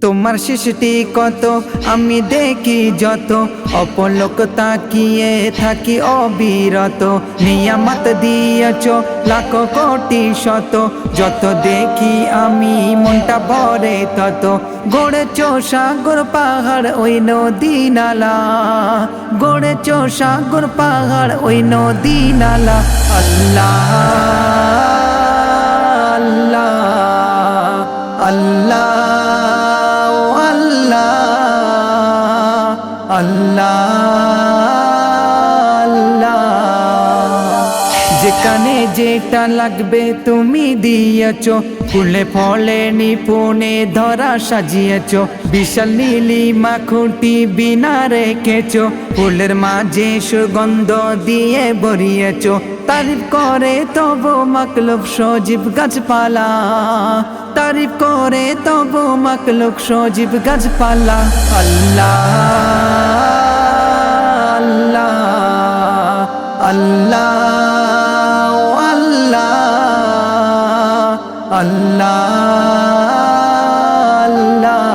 তোমার শিশুটি কত? আমি দেখি যত। অপলোক তাকিয়ে থাকি অবিরত। নিয়ামত দিয়েছ লাখ কোটি শত। যত দেখি আমি মনটা ভরে তত। গড়েছ সাগর পাহাড় ওই নদী নালা। গড়েছ সাগর পাহাড় ওই নদী নালা। আল্লাহ আল্লাহ আল্লাহ। আল্লাহ যেখানে যেটা লাগবে তুমি দিয়েছ, ফুলে ফলে নিপুণে ধরা সাজিয়েছ, বিশাল নীলিমা খুঁটি বিনা রেখেছ, ফুলের মাঝে সুগন্ধ দিয়ে বরিয়েছ তারিফ করে তবু মাকলুক সজীব গাছপালা, তারিফ করে তবু মাকলুক সজীব গাছপালা, আল্লাহ। আল্লাহ আল্লাহ আল্লাহ আল্লাহ।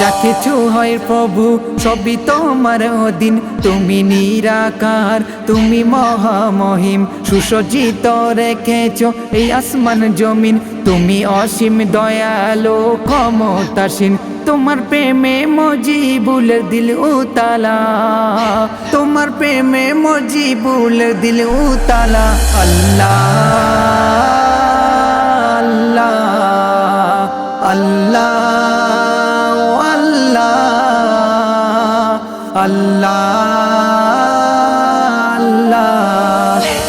যা কিছু হয় প্রভু, সবই তোমার অধীন। তুমি নিরাকার, তুমি মহামহিম। সুসজ্জিত রেখেছ এই আসমান জমিন। তুমি অসীম দয়ালো, ক্ষমতাসীন। তোমার প্রেমে মজিবুল দিল উতালা। প্রেমে মজিবুল দিল উতালা আল্লাহ আল্লাহ আল্লাহ আল্লাহ আল্লাহ আল্লাহ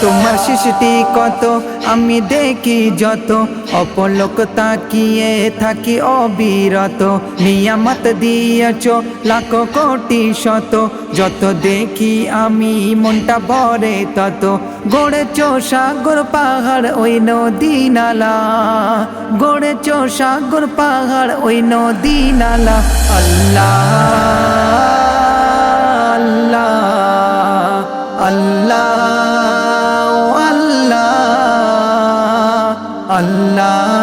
তোমার সৃষ্টি কত? আমি দেখি যত। অপলোক তাকিয়ে থাকি অবিরত। নিয়ামত দিয়েছ লাখ কোটি শত। যত দেখি আমি মনটা ভরে তত। গড়েছ সাগর পাহাড় ওই নদী নালা। গড়েছ সাগর পাহাড় ওই নদী নালা। আল্লাহ আল্লাহ।